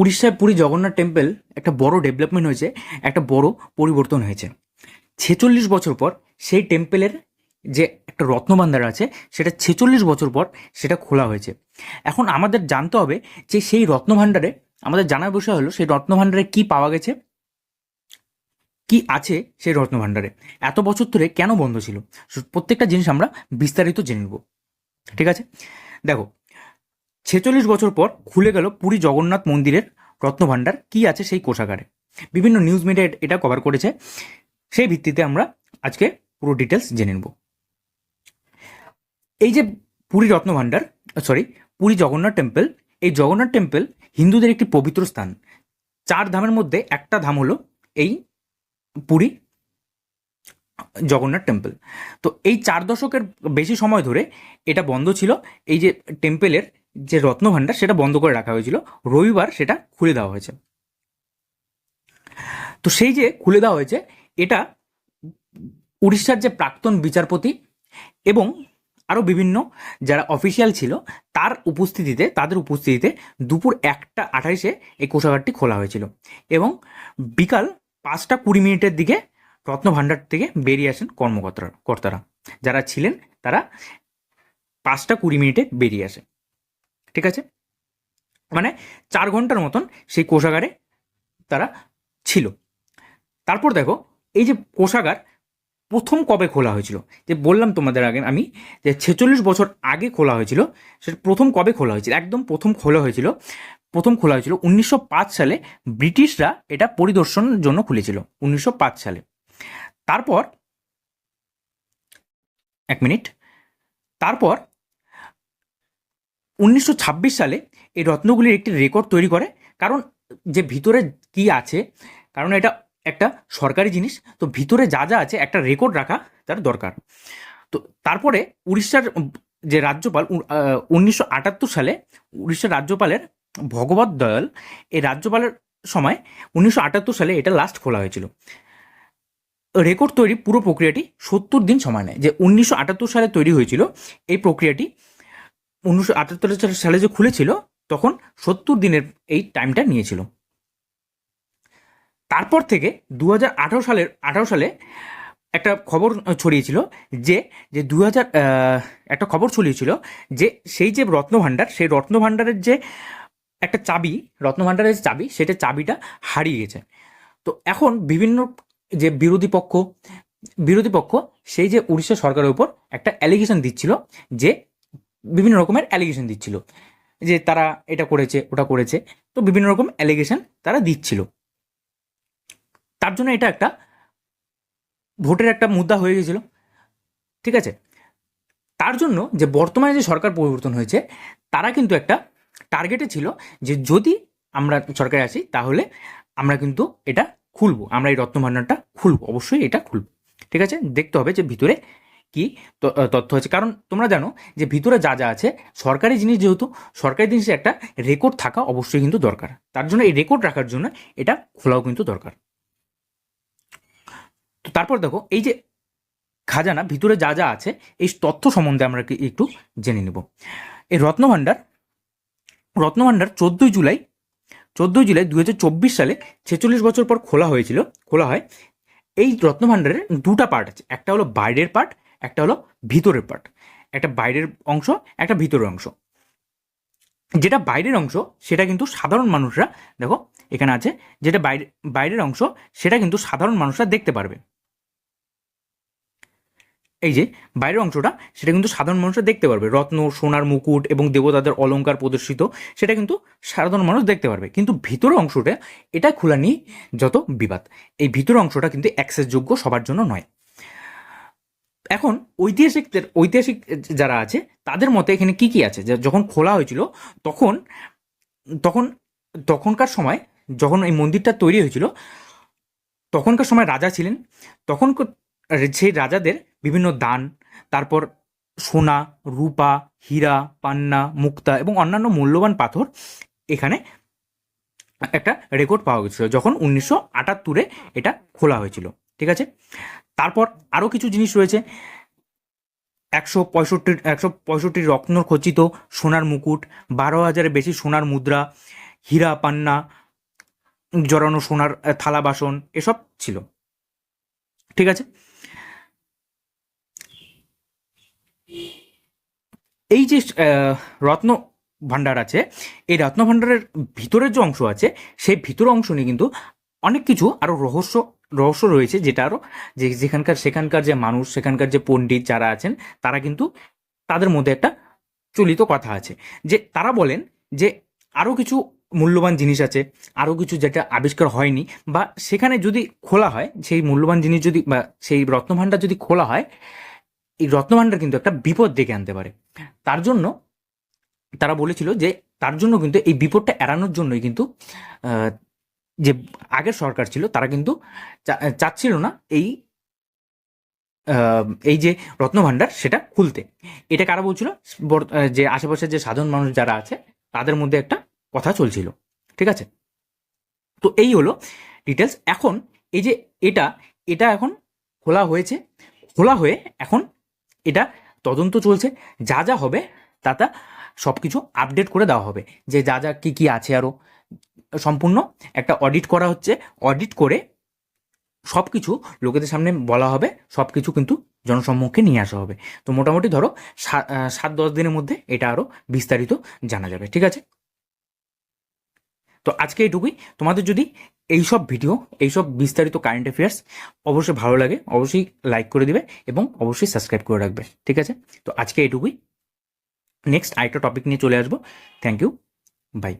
উড়িষ্যায় পুরী জগন্নাথ টেম্পল একটা বড় ডেভেলপমেন্ট হয়েছে, একটা বড় পরিবর্তন হয়েছে। ছেচল্লিশ বছর পর সেই টেম্পলের যে একটা রত্নভাণ্ডার আছে, সেটা ছেচল্লিশ বছর পর সেটা খোলা হয়েছে। এখন আমাদের জানতে হবে যে সেই রত্নভাণ্ডারে আমাদের জানার বিষয় হলো সেই রত্নভাণ্ডারে কি পাওয়া গেছে? কি আছে সেই রত্নভাণ্ডারে এত বছর ধরে কেন বন্ধ ছিল? প্রত্যেকটা জিনিস আমরা বিস্তারিত জেনে নেব। ঠিক আছে? দেখো ছেচল্লিশ বছর পর খুলে গেল পুরী জগন্নাথ মন্দিরের রত্নভাণ্ডার। কি আছে সেই কোষাগারে? বিভিন্ন নিউজ মিডিয়া এটা কভার করেছে। সেই ভিত্তিতে আমরা আজকে পুরো ডিটেলস জেনে নেব। এই যে পুরী রত্নভাণ্ডার সরি পুরী জগন্নাথ টেম্পল এই জগন্নাথ টেম্পল হিন্দুদের একটি পবিত্র স্থান। চার ধামের মধ্যে একটা ধাম হলো এই পুরী জগন্নাথ টেম্পল তো এই চার দশকের বেশি সময় ধরে এটা বন্ধ ছিল। এই যে টেম্পলের যে রত্নভাণ্ডার সেটা বন্ধ করে রাখা হয়েছিল, রবিবার সেটা খুলে দেওয়া হয়েছে। তো সেই যে খুলে দেওয়া হয়েছে, এটা উড়িষ্যার যে প্রাক্তন বিচারপতি এবং আরও বিভিন্ন যারা অফিসিয়াল ছিল, তার উপস্থিতিতে, তাদের উপস্থিতিতে দুপুর একটা আঠাইশে এই কোষাগারটি খোলা হয়েছিল এবং বিকাল পাঁচটা কুড়ি মিনিটের দিকে রত্নভাণ্ডার থেকে বেরিয়ে আসেন কর্মকর্তারা কর্তারা। যারা ছিলেন, তারা পাঁচটা কুড়ি মিনিটে বেরিয়ে আসে ঠিক আছে? মানে চার ঘণ্টার মতন সেই কোষাগারে তারা ছিল। তারপর দেখো, এই যে কোষাগার প্রথম কবে খোলা হয়েছিল? যে বললাম তোমাদের আগে, আমি যে ছেচল্লিশ বছর আগে খোলা হয়েছিল, সেটা প্রথম কবে খোলা হয়েছিল? একদম প্রথম খোলা হয়েছিল, প্রথম খোলা হয়েছিল উনিশশো পাঁচ সালে ব্রিটিশরা এটা পরিদর্শনের জন্য খুলেছিল, উনিশশো পাঁচ সালে। তারপর, এক মিনিট, তারপর উনিশশো ছাব্বিশ সালে এই রত্নগুলির একটি রেকর্ড তৈরি করে। কারণ যে ভিতরে কি আছে, কারণ এটা একটা সরকারি জিনিস, তো ভিতরে যা যা আছে একটা রেকর্ড রাখা তার দরকার। তো তারপরে উড়িষ্যার যে রাজ্যপাল উনিশশো আটাত্তর সালে উড়িষ্যার রাজ্যপালের ভগবত দয়াল, এই রাজ্যপালের সময় উনিশশো আটাত্তর সালে এটা লাস্ট খোলা হয়েছিল। রেকর্ড তৈরি পুরো প্রক্রিয়াটি সত্তর দিন সময় নেয়। যে উনিশশো আটাত্তর সালে তৈরি হয়েছিল, এই প্রক্রিয়াটি উনিশশো আটাত্তর সালে যে খুলেছিল, তখন সত্তর দিনের এই টাইমটা নিয়েছিল। তারপর থেকে দু হাজার আঠারো সালের আঠারো সালে একটা খবর ছড়িয়েছিল যে যে দু হাজার একটা খবর ছড়িয়েছিল যে সেই যে রত্নভাণ্ডার সেই রত্নভাণ্ডারের যে একটা চাবি রত্নভাণ্ডারের যে চাবি, সেটা চাবিটা হারিয়ে গেছে। তো এখন বিভিন্ন যে বিরোধী পক্ষ বিরোধী পক্ষ সেই যে উড়িষ্যা সরকারের উপর একটা অ্যালিগেশন দিচ্ছিল যে বিভিন্ন রকমের অ্যালিগেশন দিচ্ছিল। যে তারা এটা করেছে, ওটা করেছে। তো বিভিন্ন রকম অ্যালিগেশন তারা দিচ্ছিল। তার জন্য এটা একটা ভোটের একটা মুদ্রা হয়ে গেছিল। ঠিক আছে? তার জন্য যে বর্তমানে যে সরকার পরিবর্তন হয়েছে, তারা কিন্তু একটা টার্গেটে ছিল যে যদি আমরা সরকারে আসি তাহলে আমরা কিন্তু এটা খুলবো। আমরা এই রত্নভাণ্ডারটা খুলবো। অবশ্যই এটা খুলবো। ঠিক আছে? দেখতে হবে যে ভিতরে কি তথ্য আছে। কারণ তোমরা জানো যে ভিতরে যা যা আছে, সরকারি জিনিস যেহেতু, সরকারি জিনিসের একটা রেকর্ড থাকা অবশ্যই কিন্তু দরকার। তার জন্য এই রেকর্ড রাখার জন্য এটা খোলাও কিন্তু দরকার। তো তারপর দেখো, এই যে খাজানা, ভিতরে যা যা আছে, এই তথ্য সম্বন্ধে আমরা একটু জেনে নেব। এই রত্নভাণ্ডার রত্নভাণ্ডার চোদ্দোই জুলাই চোদ্দোই জুলাই দুই হাজার চব্বিশ সালে ছেচল্লিশ বছর পর খোলা হয়েছিল, খোলা হয়। এই রত্নভাণ্ডারের দুটা পার্ট আছে। একটা হলো বাইরের পার্ট একটা হলো ভিতরের পার্ট একটা বাইরের অংশ, একটা ভিতরের অংশ। যেটা বাইরের অংশ, সেটা কিন্তু সাধারণ মানুষরা, দেখো, এখানে আছে, যেটা বাইরে, বাইরের অংশ, সেটা কিন্তু সাধারণ মানুষরা দেখতে পারবে। এই যে, বাইরের অংশটা, সেটা কিন্তু সাধারণ মানুষরা দেখতে পারবে। রত্ন, সোনার মুকুট এবং দেবতাদের অলঙ্কার প্রদর্শিত, সেটা কিন্তু সাধারণ মানুষ দেখতে পারবে। কিন্তু ভিতরের অংশটা, এটা খোলা নিয়ে যত বিবাদ। এই ভিতরের অংশটা কিন্তু অ্যাক্সেসযোগ্য সবার জন্য নয়। এখন ঐতিহাসিকদের, ঐতিহাসিক যারা আছে, তাদের মতে এখানে কি কি আছে? যখন খোলা হয়েছিল, তখন তখন, তখনকার সময় যখন এই মন্দিরটা তৈরি হয়েছিল, তখনকার সময় রাজা ছিলেন, তখন সেই রাজাদের বিভিন্ন দান, তারপর সোনা, রূপা, হীরা, পান্না, মুক্তা এবং অন্যান্য মূল্যবান পাথর এখানে একটা রেকর্ড পাওয়া গেছিল, যখন উনিশশো আটাত্তরে এটা খোলা হয়েছিল। ঠিক আছে? তারপর আরও কিছু জিনিস রয়েছে। একশো পঁয়ষট্টি একশো পঁয়ষট্টি রত্ন খচিত সোনার মুকুট, বারো হাজারের বেশি সোনার মুদ্রা, হীরা পান্না, জড়ানো সোনার থালা বাসন, এসব ছিল। ঠিক আছে? এই যে রত্ন ভাণ্ডার আছে, এই রত্ন ভাণ্ডারের ভিতরের যে অংশ আছে, সেই ভিতর অংশ নিয়ে কিন্তু অনেক কিছু, আরও রহস্য রহস্য রয়েছে যেটা আরও যে যেখানকার, সেখানকার যে মানুষ, সেখানকার যে পণ্ডিত যারা আছেন, তারা কিন্তু তাদের মধ্যে একটা চলিত কথা আছে। যে তারা বলেন যে আরও কিছু মূল্যবান জিনিস আছে আরও কিছু যেটা আবিষ্কার হয়নি বা সেখানে যদি খোলা হয়, সেই মূল্যবান জিনিস যদি বা সেই রত্নভাণ্ডার যদি খোলা হয়, এই রত্নভাণ্ডার কিন্তু একটা বিপদ ডেকে আনতে পারে। তার জন্য তারা বলেছিল যে তার জন্য কিন্তু এই বিপদটা এড়ানোর জন্যই কিন্তু যে আগের সরকার ছিল, তারা কিন্তু চাচ্ছিল না এই এই যে রত্নভাণ্ডার সেটা খুলতে। এটা কারা বলছিল? যে আশেপাশের যে সাধারণ মানুষ যারা আছে, তাদের মধ্যে একটা কথা চলছিল। ঠিক আছে? তো এই হলো ডিটেলস এখন এই যে এটা এটা এখন খোলা হয়েছে। খোলা হয়ে এখন এটা তদন্ত চলছে। যা যা হবে, তা তা সব কিছু আপডেট করে দেওয়া হবে। যে যা যা কী কী আছে আরও সম্পূর্ণ একটা অডিট করা হচ্ছে। অডিট করে সব কিছু লোকেদের সামনে বলা হবে সব কিছু কিন্তু জনসম্মুখে নিয়ে আসা হবে। তো মোটামুটি ধরো সাত দশ দিনের মধ্যে এটা আরও বিস্তারিত জানা যাবে, ঠিক আছে? তো আজকে এইটুকুই। তোমাদের যদি এইসব ভিডিও এইসব বিস্তারিত কারেন্ট অ্যাফেয়ার্স অবশ্যই ভালো লাগে, অবশ্যই লাইক করে দিবে এবং অবশ্যই সাবস্ক্রাইব করে রাখবে, ঠিক আছে? তো আজকে এইটুকুই। নেক্সট আরেকটা টপিক নিয়ে চলে আসব। Thank you by